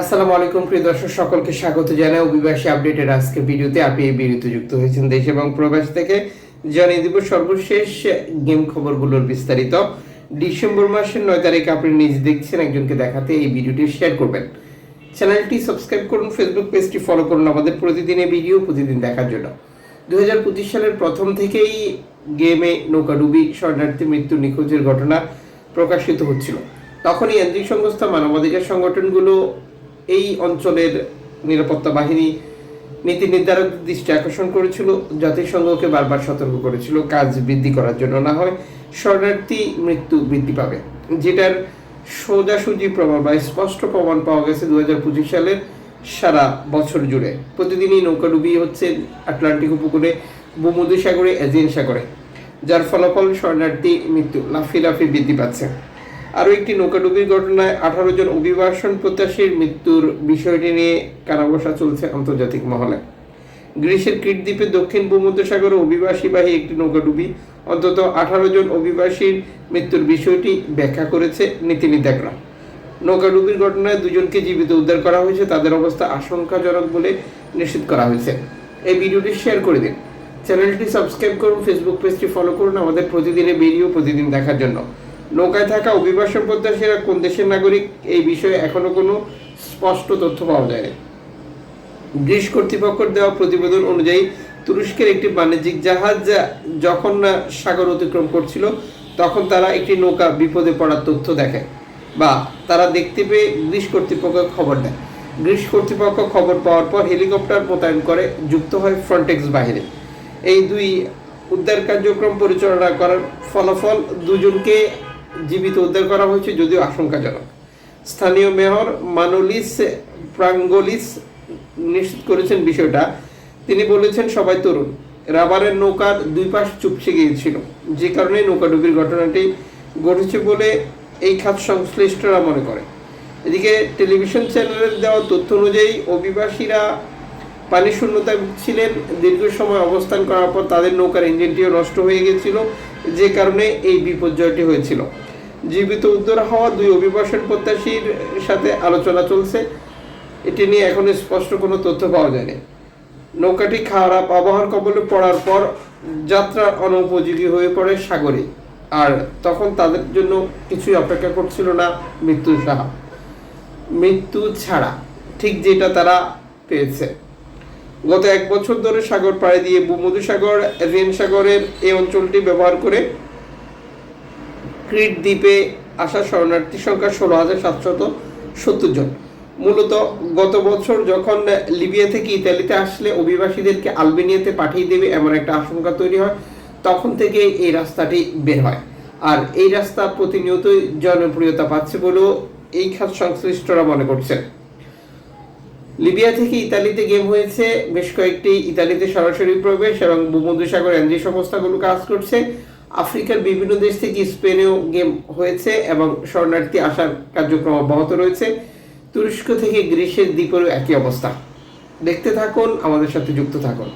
আসসালামু আলাইকুম, প্রিয় দর্শক, সকলকে স্বাগত জানাই অভিবাসী আপডেটের আজকে ভিডিওতে। আপনি এই ভিডিওতে যুক্ত হয়েছেন দেশ এবং প্রবাস থেকে। জানিয়ে দিব সর্বশেষ গেম খবরগুলোর বিস্তারিত। ডিসেম্বর মাসের নয় তারিখে আপনি নিজে দেখছেন, একজনকে দেখাতে এই ভিডিওটি শেয়ার করবেন। চ্যানেলটি সাবস্ক্রাইব করুন, ফেসবুক পেজটি ফলো করুন আমাদের প্রতিদিনের ভিডিও, প্রতিদিন দেখার জন্য। দু হাজার পঁচিশ সালের প্রথম থেকেই গেমে নৌকাডুবি, শরণার্থী মৃত্যু নিখোঁজের ঘটনা প্রকাশিত হচ্ছিল। তখনই এনজিও সংস্থা, মানবাধিকার সংগঠনগুলো এই অঞ্চলের নিরাপত্তা বাহিনী নীতি নির্ধারক দৃষ্টি আকর্ষণ করেছিল, জাতিসংঘকে বারবার সতর্ক করেছিল, কাজ বৃদ্ধি করার জন্য না হয় শরণার্থী মৃত্যু বৃদ্ধি পাবে। যেটার সোজাসুজি প্রমাণ বা স্পষ্ট প্রমাণ পাওয়া গেছে দু হাজার পঁচিশ সালের সারা বছর জুড়ে। প্রতিদিনই নৌকাডুবি হচ্ছে আটলান্টিক উপকূলে ভূমধ্যসাগরে এজিয়ান সাগরে, যার ফলাফল শরণার্থী মৃত্যু লাফি লাফি বৃদ্ধি পাচ্ছে। আরও একটি নৌকাডুবির ঘটনায় আঠারো জন অভিবাসন প্রত্যাশীর মৃত্যুর বিষয়টি নিয়ে কারাবসা চলছে আন্তর্জাতিক মহলে। গ্রিসের ক্রিট দ্বীপের দক্ষিণ ভূমধ্যসাগরে অভিবাসীবাহী একটি নৌকাডুবি, অন্তত আঠারো জন অভিবাসীর মৃত্যুর বিষয়টি ব্যাখ্যা করেছে নীতিনির্ধারকরা নৌকাডুবির ঘটনায় দুজনকে জীবিত উদ্ধার করা হয়েছে, তাদের অবস্থা আশঙ্কাজনক বলে নিশ্চিত করা হয়েছে। এই ভিডিওটি শেয়ার করে দিন। চ্যানেলটি সাবস্ক্রাইব করুন, ফেসবুক পেজটি ফলো করুন আমাদের প্রতিদিনের ভিডিও প্রতিদিন দেখার জন্য। নৌকায় থাকা অভিবাসন প্রত্যাশীরা কোন দেশের নাগরিক? এই বিষয়ে এখনও কোনো স্পষ্ট তথ্য পাওয়া যায়নি। গ্রিস কর্তৃপক্ষের দেওয়া প্রতিবেদন অনুযায়ী, তুরস্কের একটি বাণিজ্যিক জাহাজ যখন না সাগর অতিক্রম করছিল, তখন তারা একটি নৌকা বিপদে পড়ার তথ্য দেখে বা তারা দেখতে পেয়ে গ্রিস কর্তৃপক্ষ খবর দেয়। গ্রিস কর্তৃপক্ষ খবর পাওয়ার পর হেলিকপ্টার মোতায়েন করে যুক্ত হয় ফ্রন্টেক্স বাহিনী এই দুই উদ্ধার কার্যক্রম পরিচালনা করার ফলাফল দুজনকে জীবিত উদ্ধার করা হয়েছে যদিও আশঙ্কাজনক। স্থানীয় মেয়র মানোলিস প্রাঙ্গলিস নিশ্চিত করেছেন বিষয়টা। তিনি বলেছেন, সবাই তরুণ। রাবারের নৌকার দুই পাশ চুপসে গিয়েছিল। যে কারণে নৌকাডুবির ঘটনাটি ঘটেছে বলে এই খাত সংশ্লিষ্টরা মনে করে এদিকে টেলিভিশন চ্যানেলের দেওয়া তথ্য অনুযায়ী অভিবাসীরা পানি শূন্যতায় ছিলেন দীর্ঘ সময় অবস্থান করার পর তাদের নৌকার ইঞ্জিনটিও নষ্ট হয়ে গেছিল যে কারণে এই বিপর্যয়টি হয়েছিল। জীবিত উদ্ধার হওয়া দুই অভিবাসন প্রত্যাশীর সাথে আলোচনা চলছে। এটি নিয়ে এখনও স্পষ্ট কোনো তথ্য পাওয়া যায়নি। নৌকাটি খারাপ আবহাওয়ার কবলে পড়ার পর যাত্রার অনুপযোগী হয়ে পড়ে সাগরে। আর তখন তাদের জন্য কিছুই অপেক্ষা করছিল না মৃত্যু ছাড়া মৃত্যু ছাড়া ঠিক যেটা তারা পেয়েছে। গত এক বছর ধরে সাগর পাড়ি দিয়ে ভূমধ্যসাগর এভিয়ান সাগরের এই অঞ্চলটি ব্যবহার করে ক্রিট দ্বীপে আসা শরণার্থী সংখ্যা ষোলো হাজার সাতশত সত্তর জন। মূলত গত বছর যখন লিবিয়া থেকে ইতালিতে আসলে অভিবাসীদেরকে আলবেনিয়াতে পাঠিয়ে দেবে এমন একটা আশঙ্কা তৈরি হয়, তখন থেকে এই রাস্তাটি বের হয়। আর এই রাস্তা প্রতিনিয়তই জনপ্রিয়তা পাচ্ছে বলেও এই খাত সংশ্লিষ্টরা মনে করছেন। লিবিয়া থেকে ইতালিতে গেম হয়েছে, বেশ কয়েকটি ইতালিতে সরাসরি প্রবেশ এবং ভূমধ্যসাগর এনজি সংস্থাগুলো কাজ করছে। আফ্রিকার বিভিন্ন দেশ থেকে স্পেনেও গেম হয়েছে এবং শরণার্থী আসার কার্যক্রম অব্যাহত রয়েছে। তুরস্ক থেকে গ্রীষ্মের দ্বীপেরও একই অবস্থা। দেখতে থাকুন, আমাদের সাথে যুক্ত থাকুন।